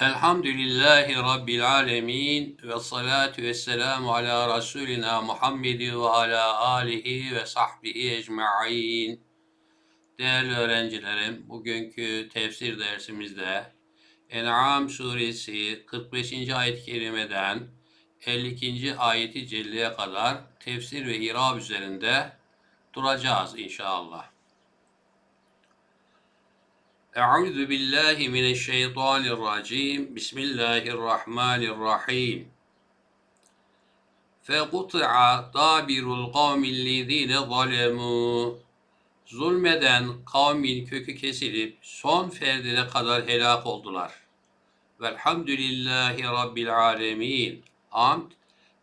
Elhamdülillahi Rabbil alemin ve salatu ve selamu ala Resulina Muhammedi ve ala alihi ve sahbihi ecma'in. Değerli öğrencilerim, bugünkü tefsir dersimizde En'am suresi 45. ayet-i kerimeden 52. ayeti celleye kadar tefsir ve irab üzerinde duracağız inşallah. Euzu billahi mineşşeytanirracim. Bismillahirrahmanirrahim. Fekutı'a dabirul kavmillezine zalemû. Zulmeden kavmin kökü kesilip son ferdine kadar helak oldular. Velhamdülillahi Rabbil alemin. Hamd,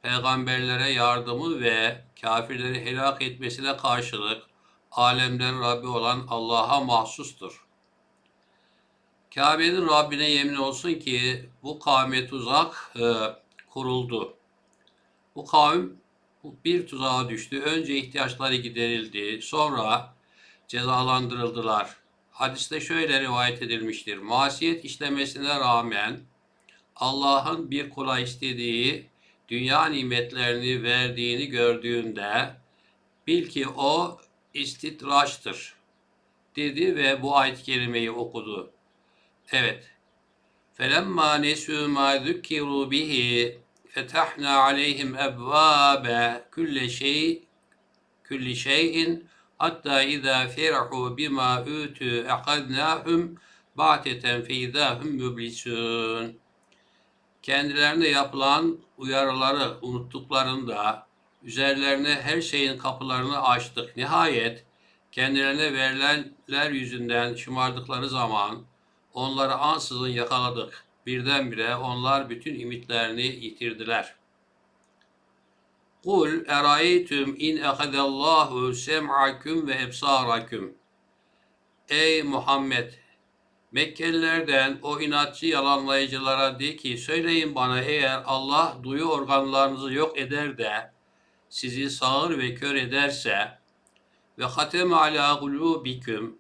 peygamberlere yardımı ve kafirleri helak etmesine karşılık alemlerin Rabbi olan Allah'a mahsustur. Kabe'nin Rabbine yemin olsun ki bu kavme tuzak e, kuruldu. Bu kavim bir tuzağa düştü. Önce ihtiyaçları giderildi. Sonra cezalandırıldılar. Hadiste şöyle rivayet edilmiştir. Masiyet işlemesine rağmen Allah'ın bir kula istediği dünya nimetlerini verdiğini gördüğünde bil ki o istidraçtır dedi ve bu ayet-i kerimeyi okudu. Evet. فَلَمَّا نَسُوا مَا ذُكِّرُوا بِهِ فَتَحْنَا عَلَيْهِمْ أَبْوَابَ كُلِّ شَيْءٍ كُلِّ شَيْءٍ حَتَّى إِذَا فَرَحُوا بِمَا أُوتُوا أَخَذْنَاهُمْ بَعْتَةً فَإِذَا هُمْ مُبْلِسُونَ Kendilerine yapılan uyarıları unuttuklarında üzerlerine her şeyin kapılarını açtık. Nihayet kendilerine verilenler yüzünden şımardıkları zaman Onları ansızın yakaladık. Birdenbire onlar bütün ümitlerini yitirdiler. Kul eraytum in ehadallahu sem'akum ve ebsarakum. Ey Muhammed! Mekkelilerden o inatçı yalanlayıcılara de ki söyleyin bana eğer Allah duyu organlarınızı yok eder de sizi sağır ve kör ederse ve hatem ala kulubikum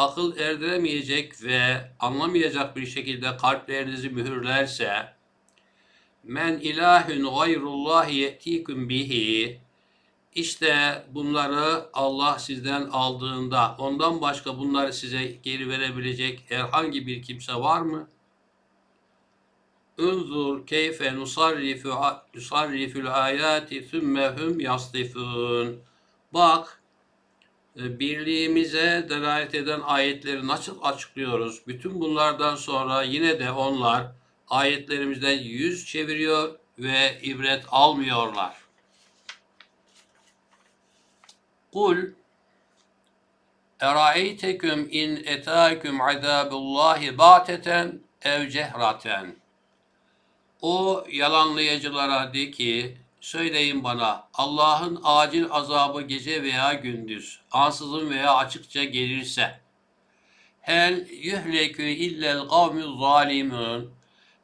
akıl erdiremeyecek ve anlamayacak bir şekilde kalplerinizi mühürlerse men ilahun gayrullah ye'tikum bihi işte bunları Allah sizden aldığında ondan başka bunları size geri verebilecek herhangi bir kimse var mı? Unzur keyfe nusarrifu nusarriful ayati thumme hum yasdifun. Bak birliğimize delalet eden ayetleri nasıl açıklıyoruz? Bütün bunlardan sonra yine de onlar ayetlerimizden yüz çeviriyor ve ibret almıyorlar. Kul Eraeyteküm in etâküm azâbullâhi bâteten ev cehraten. O yalanlayıcılara de ki Söyleyin bana Allah'ın acil azabı gece veya gündüz, ansızın veya açıkça gelirse. Hel yuhlekü illel kavmü zalimun.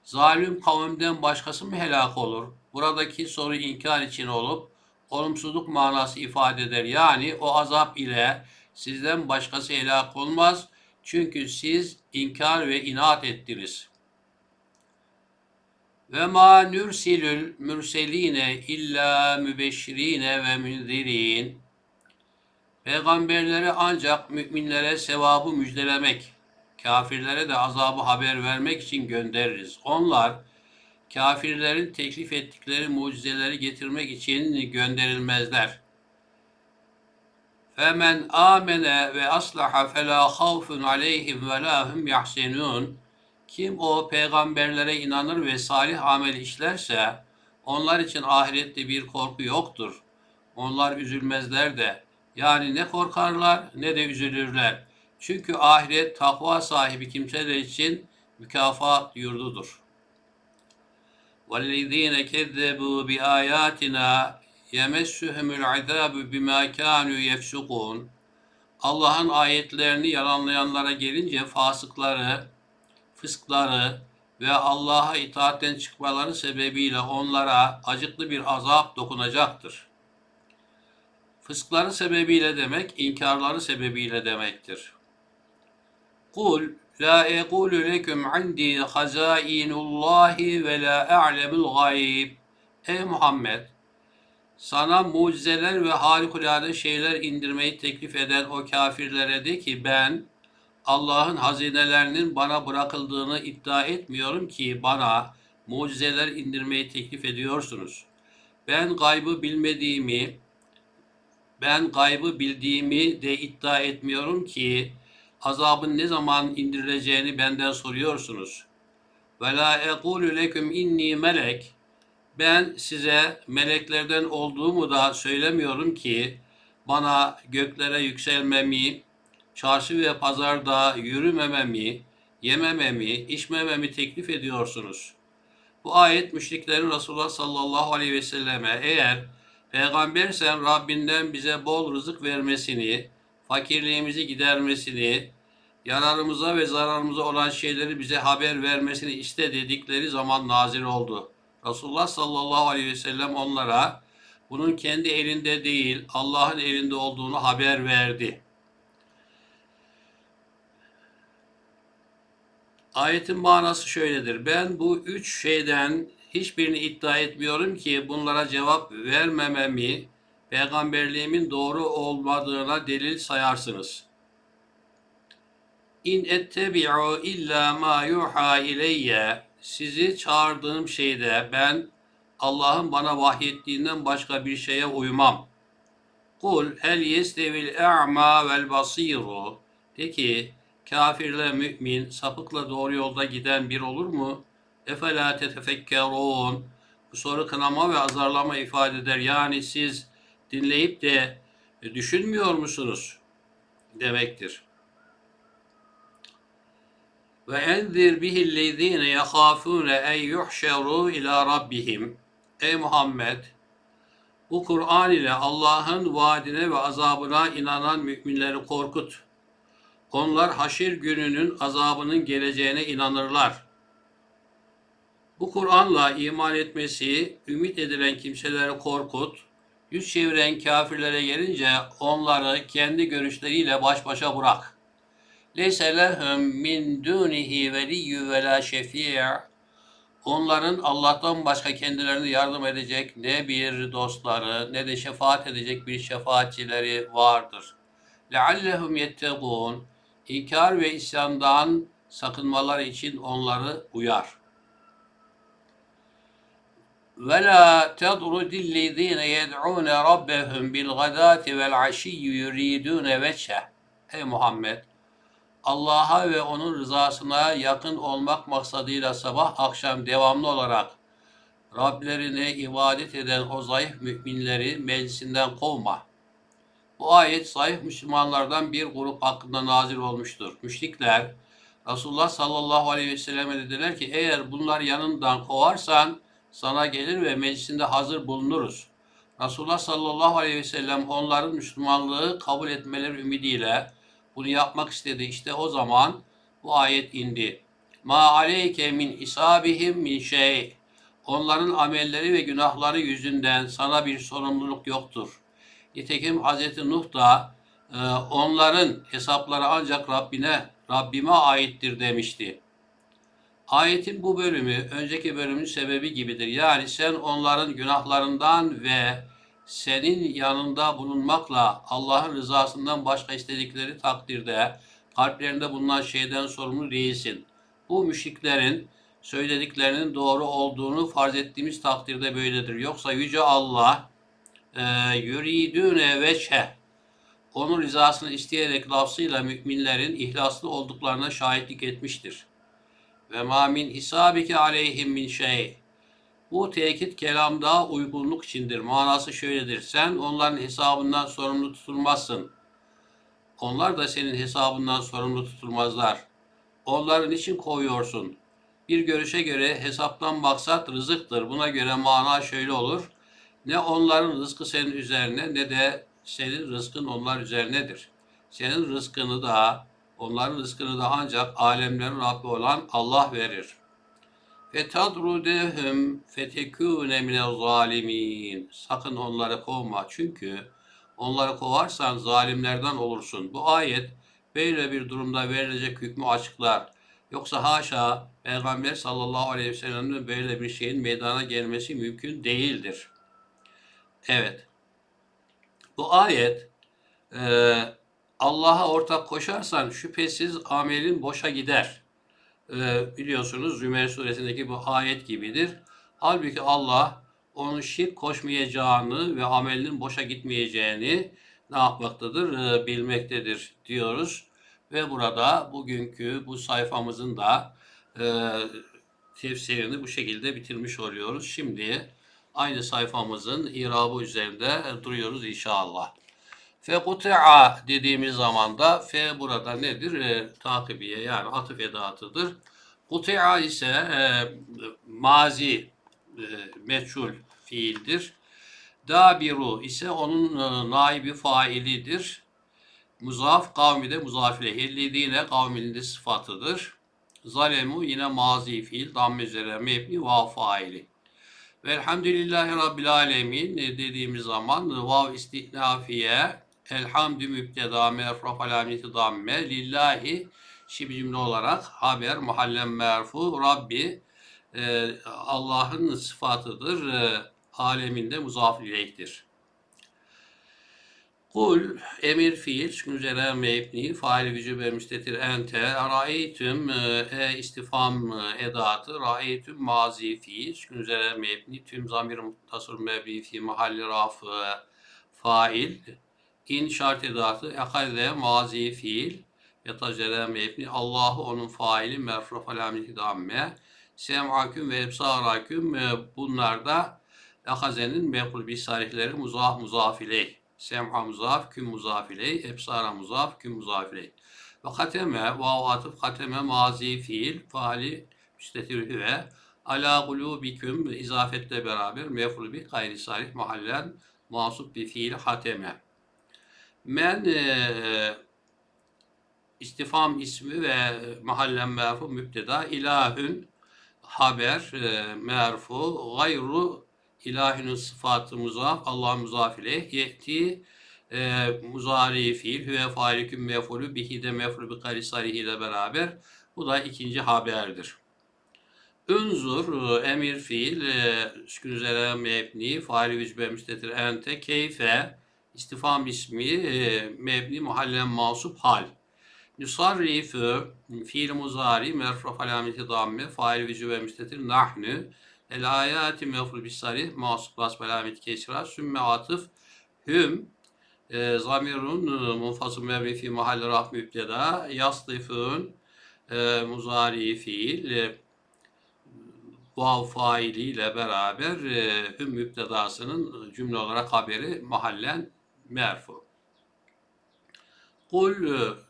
Zalim kavimden başkası mı helak olur? Buradaki soru inkar için olup olumsuzluk manası ifade eder. Yani o azap ile sizden başkası helak olmaz. Çünkü siz inkar ve inat ettiniz.'' Ve ma nürsilül mürseline illa mübeşşirine ve münzirin. Peygamberleri ancak müminlere sevabı müjdelemek, kafirlere de azabı haber vermek için göndeririz. Onlar kafirlerin teklif ettikleri mucizeleri getirmek için gönderilmezler. Femen amene ve aslaha fela havfun aleyhim ve la. Kim o peygamberlere inanır ve salih amel işlerse onlar için ahirette bir korku yoktur. Onlar üzülmezler de. Yani ne korkarlar ne de üzülürler. Çünkü ahiret takva sahibi kimseler için mükafat yurdudur. وَالَّذ۪ينَ كَذَّبُوا بِآيَاتِنَا يَمَسُّهُمُ الْعَذَابُ بِمَا كَانُوا يَفْسُقُونَ Allah'ın ayetlerini yalanlayanlara gelince fasıkları, fıskları ve Allah'a itaatten çıkmaları sebebiyle onlara acıklı bir azap dokunacaktır. Fıskları sebebiyle demek, inkarları sebebiyle demektir. Kul, La ekulu leküm indi hazainullahi ve la a'lemul gayb. Ey Muhammed, sana mucizeler ve harikulade şeyler indirmeyi teklif eden o kafirlere de ki ben Allah'ın hazinelerinin bana bırakıldığını iddia etmiyorum ki bana mucizeler indirmeyi teklif ediyorsunuz. Ben gaybı bilmediğimi, ben gaybı bildiğimi de iddia etmiyorum ki azabın ne zaman indirileceğini benden soruyorsunuz. Ve la ekulu leküm inni melek. Ben size meleklerden olduğumu da söylemiyorum ki bana göklere yükselmemi, çarşı ve pazarda yürümememi, yemememi, içmememi teklif ediyorsunuz. Bu ayet müşriklerin Resulullah sallallahu aleyhi ve selleme eğer peygambersen Rabbinden bize bol rızık vermesini, fakirliğimizi gidermesini, yararımıza ve zararımıza olan şeyleri bize haber vermesini iste dedikleri zaman nazil oldu. Resulullah sallallahu aleyhi ve sellem onlara bunun kendi elinde değil Allah'ın elinde olduğunu haber verdi. Ayetin manası şöyledir. Ben bu üç şeyden hiçbirini iddia etmiyorum ki bunlara cevap vermememi peygamberliğimin doğru olmadığına delil sayarsınız. İn ettebi'u illa ma yuha ileyye sizi çağırdığım şeyde ben Allah'ın bana vahyettiğinden başka bir şeye uymam. Kul hel yestevil a'ma vel basiru de ki kafirle mümin sapıkla doğru yolda giden bir olur mu? Efela tetefekkerun bu soru kınama ve azarlama ifade eder. Yani siz dinleyip de düşünmüyor musunuz? demektir. Ve enzir bihillezine yahafune en yuhşeru ila rabbihim. Ey Muhammed! Bu Kur'an ile Allah'ın vaadine ve azabına inanan müminleri korkut. Onlar haşir gününün azabının geleceğine inanırlar. Bu Kur'an'la iman etmesi, ümit edilen kimseleri korkut, yüz çeviren kafirlere gelince onları kendi görüşleriyle baş başa bırak.'' Leyse lehum min dunihi veliyyu ve la şefi' Onların Allah'tan başka kendilerine yardım edecek ne bir dostları ne de şefaat edecek bir şefaatçileri vardır. لَعَلَّهُمْ يَتَّقُونَ İnkar ve isyandan sakınmalar için onları uyar. Ve la tedrudillezine yed'ûne rabbehum bil gadâti vel aşiyyi yuridûne veçheh. Ey Muhammed! Allah'a ve onun rızasına yakın olmak maksadıyla sabah akşam devamlı olarak Rablerine ibadet eden o zayıf müminleri meclisinden kovma.'' Bu ayet zayıf Müslümanlardan bir grup hakkında nazil olmuştur. Müşrikler Resulullah sallallahu aleyhi ve selleme dediler ki eğer bunlar yanından kovarsan sana gelir ve meclisinde hazır bulunuruz. Resulullah sallallahu aleyhi ve sellem onların Müslümanlığı kabul etmeleri ümidiyle bunu yapmak istedi. İşte o zaman bu ayet indi. Ma aleyke min isabihim min şey. Onların amelleri ve günahları yüzünden sana bir sorumluluk yoktur. Nitekim Hz. Nuh da e, onların hesapları ancak Rabbine, Rabbime aittir demişti. Ayetin bu bölümü önceki bölümün sebebi gibidir. Yani sen onların günahlarından ve senin yanında bulunmakla Allah'ın rızasından başka istedikleri takdirde kalplerinde bulunan şeyden sorumlu değilsin. Bu müşriklerin söylediklerinin doğru olduğunu farz ettiğimiz takdirde böyledir. Yoksa Yüce Allah yuridüne veçhe onun rızasını isteyerek lafzıyla müminlerin ihlaslı olduklarına şahitlik etmiştir. Ve ma min hisabike aleyhim min şey bu tekit kelamda uygunluk içindir. Manası şöyledir. Sen onların hesabından sorumlu tutulmazsın. Onlar da senin hesabından sorumlu tutulmazlar. Onların için koyuyorsun. Bir görüşe göre hesaptan maksat rızıktır. Buna göre mana şöyle olur. Ne onların rızkı senin üzerine ne de senin rızkın onlar üzerinedir. Senin rızkını da onların rızkını da ancak alemlerin Rabbi olan Allah verir.'' فَتَدْرُدَهُمْ فَتَكُونَ مِنَ الظَّالِمِينَ Sakın onları kovma çünkü onları kovarsan zalimlerden olursun. Bu ayet böyle bir durumda verilecek hükmü açıklar. Yoksa haşa Peygamber sallallahu aleyhi ve sellem'in böyle bir şeyin meydana gelmesi mümkün değildir. Evet. Bu ayet e, Allah'a ortak koşarsan şüphesiz amelin boşa gider. E, biliyorsunuz Zümer suresindeki bu ayet gibidir. Halbuki Allah onun şirk koşmayacağını ve amelinin boşa gitmeyeceğini ne yapmaktadır? E, bilmektedir diyoruz. Ve burada bugünkü bu sayfamızın da e, tefsirini bu şekilde bitirmiş oluyoruz. Şimdi aynı sayfamızın irabı üzerinde duruyoruz inşallah. Fekuti'a dediğimiz zaman da fe burada nedir? E, takibiye yani atıf edatıdır. Kuti'a ise e, mazi e, meçhul fiildir. Dabiru ise onun e, naibi failidir. Muzaf kavmi de muzaf ile kavminin sıfatıdır. Zalemu yine mazi fiil damme üzere mebni vav faili. Velhamdülillahi Rabbil Alemin e, dediğimiz zaman vav istihnafiye elhamdü mübteda merfu alameti damme lillahi şibi cümle olarak haber muhallen merfu Rabbi e, Allah'ın sıfatıdır. E, aleminde muzaf ileyhtir. Kul emir fiil çünkü üzere mebni fail vücube müstetir ente ra'eytüm e istifam e, edatı ra'eytüm mazi fiil çünkü üzere mebni tüm zamir muttasır mebni fi mahalli raf e, fail in şart edatı ekade mazi fiil yatacere mebni Allahu onun faili merfu alameti damme sem'aküm ve ebsaraküm e, bunlar da Akaze'nin mekul bisarihleri muzaf muzaf ileyh. Sem'a muzaf, küm muzaf ileyh, ebsara muzaf, küm muzaf ileyh. Ve kateme, vav atıf kateme mazi fiil, faali müstetir ve ala gulubiküm izafetle beraber meful bi gayri sarih mahallen masup bi fiil hateme. Men e, istifam ismi ve mahallen merfu müpteda ilahün haber e, merfu gayru ilahinin sıfatı muzaf Allah muzaf ile yeti e, muzari fiil hüve failiküm mefulü bihi de mefulü bi karisarihi ile beraber bu da ikinci haberdir. Ünzur e, emir fiil e, sükun üzere mebni faili vücbe müstetir ente keyfe istifam ismi e, mebni muhallen masup hal. Nusarrifu fiil muzari merfu alameti damme fail vücube müstetir nahnu el ayati meful bisari masuk bas belamet kesra sümme atıf hüm e, zamirun e, munfasıl mevri fi mahalli raf mübteda yasdifun e, muzari fiil e, vav failiyle beraber e, hüm mübtedasının cümle olarak haberi mahallen merfu. Kul e,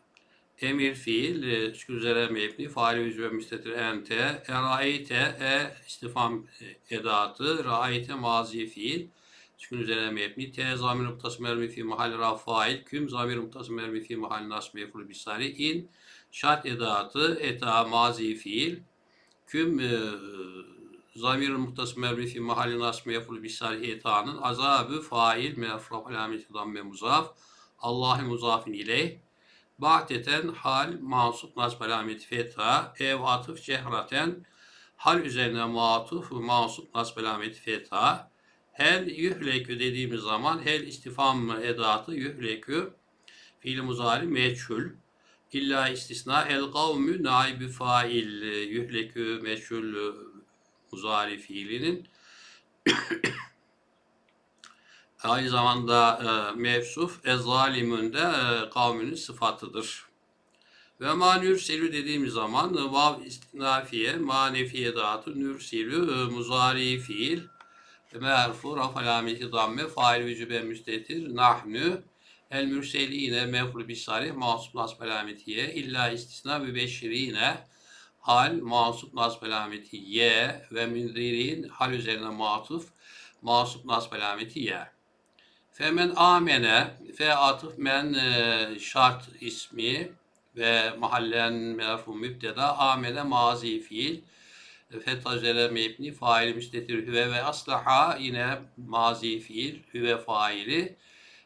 emir fiil e, şu üzere mebni faali yüz ve müstetir ente eraite e istifam e, edatı raite mazi fiil. Sükun üzerine mebni te zamir noktası mermi fi mahalli rafail küm zamir noktası mermi fi mahalli nas mefru bisari in. Şart edatı eta mazi fiil. Küm e, zamir muhtas mermi fi mahalli nas mefru bisari eta'nın azabı fail mefru alameti damme muzaf. Allahi muzafin ileyh Ba'teten hal mansup nasb alameti fetha ev atıf cehraten hal üzerine matuf mansup nasb alameti fetha. Hel yühlekü dediğimiz zaman hel istifam edatı yühlekü fiil muzari meçhul. İlla istisna el kavmü naibi fail yühlekü meçhul muzari fiilinin aynı zamanda e, mevsuf ezzalimun de e, kavminin sıfatıdır. Ve ma nürsilü dediğimiz zaman e, vav istinafiye, manefiye dağıtı, nürsilü e, muzari fiil, merfu, raf alameti damme, fail vücube müstetir, nahnu, el mürseline, mefru bisari, masup nasb alametiye, illa istisna ve beşirine, hal, masup nasb alameti ye ve münzirin, hal üzerine matuf, masup nasb alameti ye. Femen amene, fe atıf men e, şart ismi ve mahallen merfu mübteda, amene mazi fiil, fetacele mebni faili müstetir hüve ve aslaha yine mazi fiil hüve faili.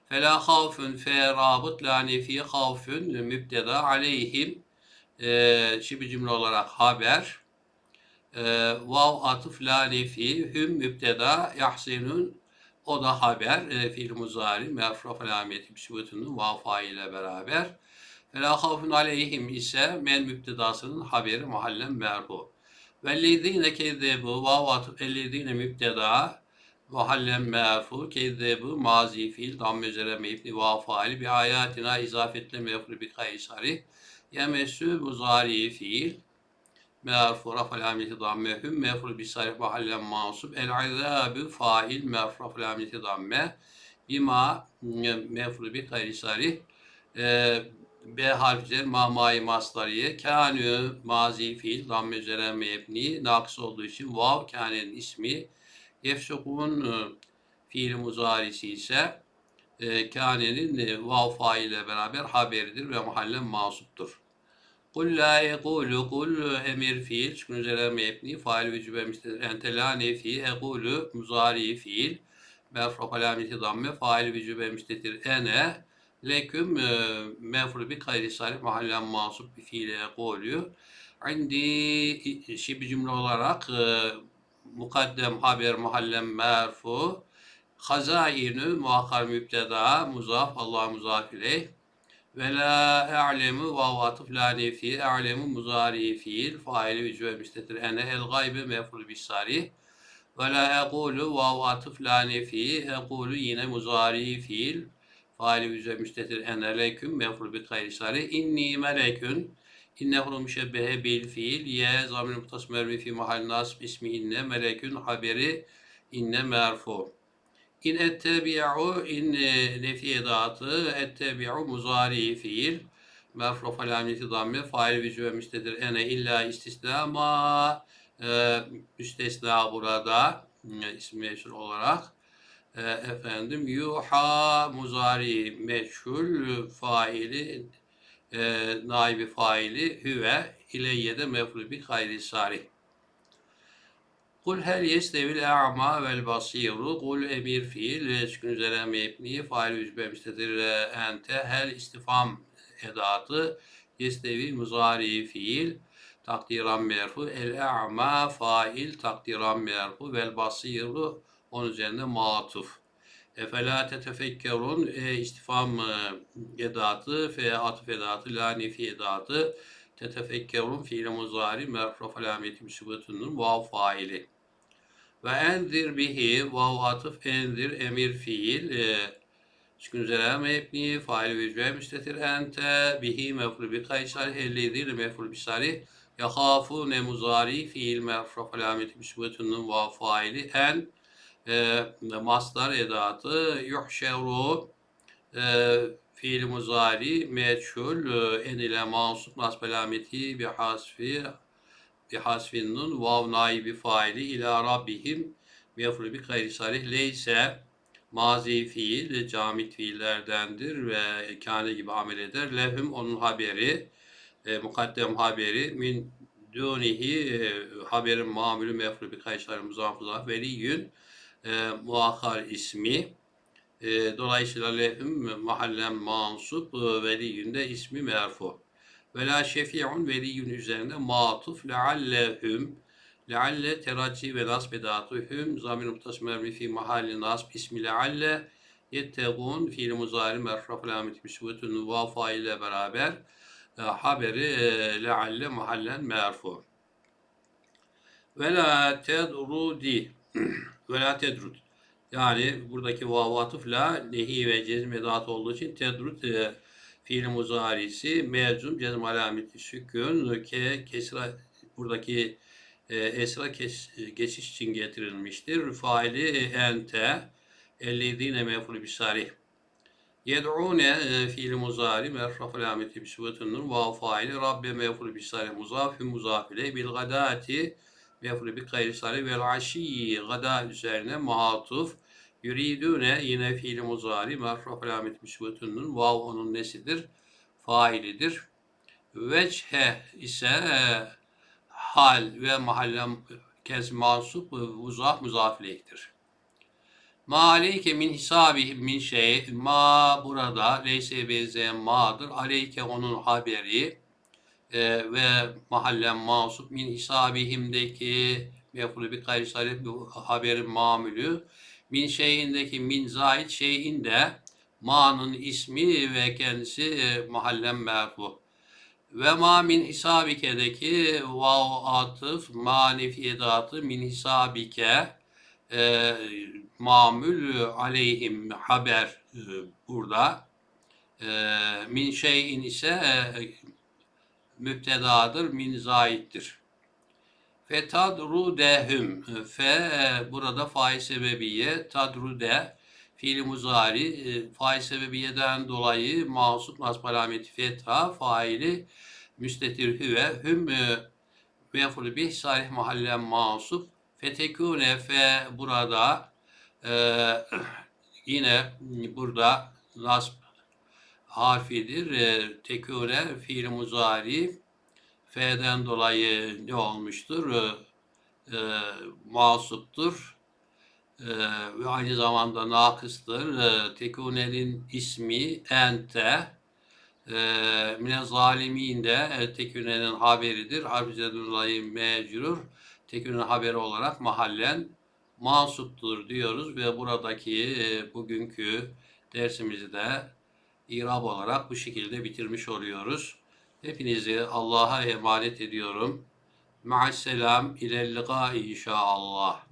Fela havfun fe rabıt la nefi havfun mübteda aleyhim. E, şibi cümle olarak haber. E, vav atıf la nefi hüm mübteda yahsinun o da haber e, fiil muzari merfu alameti bisbutunun vav fail ile beraber Fela havfun aleyhim ise men mübtedasının haberi mahallen merfu. Vellezine kezzebu vav atıf ellezine mübteda mahallen merfu kezzebu mazi fiil damme üzere mebni vav faili bi ayatina izafetle mefru bi kaysari yemessü muzari fiil merfu rafal hamleti damme hüm mefru bi sarif mahallen mansub el azabü fail merfu rafal hamleti damme bima mefru bi kaysari e, B harfler mamai masdariye. Kânü mazi fiil damme üzere mebni. Nakıs olduğu için vav kânenin ismi. Yefsukun e, fiil muzarisi ise e, kânenin e, vav fail ile beraber haberidir ve mahallen masuptur. Kul la yekulu kul emir fiil çünkü üzere mebni fail ve cübe müstedir ente la nefi ekulu muzari fiil merfu alameti damme fail ve cübe müstedir ene leküm e, mefru bi gayri salih mahallen masup bir fiile oluyor. İndi şibi cümle olarak e, mukaddem haber mahallen merfu. Hazainü muakkar mübteda muzaf Allah muzaf ileyh ve la e'lemu vav atıf la nefi e'lemu muzari fiil faili ve cüve müstetir. Ene el gaybe mefru bis sarih ve la ekulu vav atıf la nefi ekulu yine muzari fiil faali yüze müstetir. En aleyküm mefru bi gayri sari. İnni melekün innehu müşebbehe bil fiil. Ye zamir muhtas mermi fi mahal nasb ismi inne melekün haberi inne merfu in ettebi'u in e, nefi edatı ettebi'u muzari fiil. Merfu falameti damme fail ve müstetir ene illa istisna ma e, müstesna burada e, ismi meşhur olarak. E, efendim yuha muzari meçhul faili e, naibi faili hüve ileyye de mefru bi gayri sarih. Kul hel yestevil a'ma vel basiru. Kul emir fiil ve sükun üzere mebni fail yüzbe müstedir. Ente hel istifam edatı yestevi muzari fiil takdiran merfu. El a'ma fail takdiran merfu. Vel basiru onun üzerine matuf. Efela tetefekkerun e, istifam e, edatı, fe atıf edatı, la nefi edatı, tetefekkerun fiil muzari, merfu alameti müsibetünün vav faili. Ve enzir bihi, vav atıf enzir, emir fiil, e, Sükun üzere mebni, fail ve cüve müstetir ente, bihi mefru bi kaysar, ellezir mefru bi sari, yakhafu ne muzari, fiil merfu alameti müsibetünün vav faili, en, e, mastar edatı yuhşeru e, fiil muzari meçhul e, en ile mansup nasb alameti bi hasfi bi hasfin nun vav naibi faili ila rabbihim mefru bi gayri sarih leyse mazi fiil camit fiillerdendir ve kâne gibi amel eder. Lehum onun haberi e, mukaddem haberi min dunihi e, haberin mamülü mefru bi kayşar muzafuzah veliyün e, muakhar ismi. E, dolayısıyla lehum mahallen mansup e, veliyünde ismi merfu. Ve la şefi'un veliyün üzerinde matuf leallehum lealle teraci ve nasb edatuhum zamir muhtas mermi fi mahalli nasb ismi lealle yettegun fiil muzari merfraf alameti bisbutun va faile beraber e, haberi e, lealle mahallen merfu. Ve la tedrudi ve la tedrut. Yani buradaki vav atıfla nehi ve cezm edat olduğu için tedrut e, fiil muzarisi mezum cezm alameti sükun ke kesra buradaki e, esra kes, geçiş için getirilmiştir. Faili e, ente ellezine meful bisarih. Yed'une e, fiil muzari merraf alameti bisvetun nur vav faili rabbe meful bisarih muzaf muzaf ile bil gadati mefru bi gayri salih vel aşiyyi gada üzerine muhatuf yuridune yine fiil muzari merfu alamet müsbetunun vav onun nesidir? Failidir. Veche ise hal ve mahallem kes mansup uzaf muzafileyhtir. Ma aleyke min hisabihim min şey. Ma burada leyse benzeyen ma'dır. Aleyke onun haberi e, ve mahallen masup min hisabihimdeki mefulü bir gayri bu haberin mamülü. Min şeyindeki min zahid şeyin de ma'nın ismi ve kendisi e, mahallen merfu. Ve ma min hisabike'deki vav atıf manif edatı min hisabike e, mamül aleyhim haber e, burada. E, min şeyin ise e, müptedadır, min zaittir. Fe tadrudehum. Fe burada fail sebebiye, tadrude fiili muzari, e, fail sebebiyeden dolayı mahsup nasb alameti fetha, faili müstetir hüve, hüm e, mefulü bih salih mahallen mahsup, fetekune fe burada e, yine burada nasb harfidir. E, tekune fiil muzari F'den dolayı ne olmuştur? E, e, masuptur. E, ve aynı zamanda nakıstır. E, tekunenin ismi ente. E, mine zalimin de e, tekünenin haberidir. Harfizeden dolayı mecrur. Tekünenin haberi olarak mahallen mansuptur diyoruz ve buradaki e, bugünkü dersimizi de İrab olarak bu şekilde bitirmiş oluyoruz. Hepinizi Allah'a emanet ediyorum. Ma'asselam ilel liqa inşallah.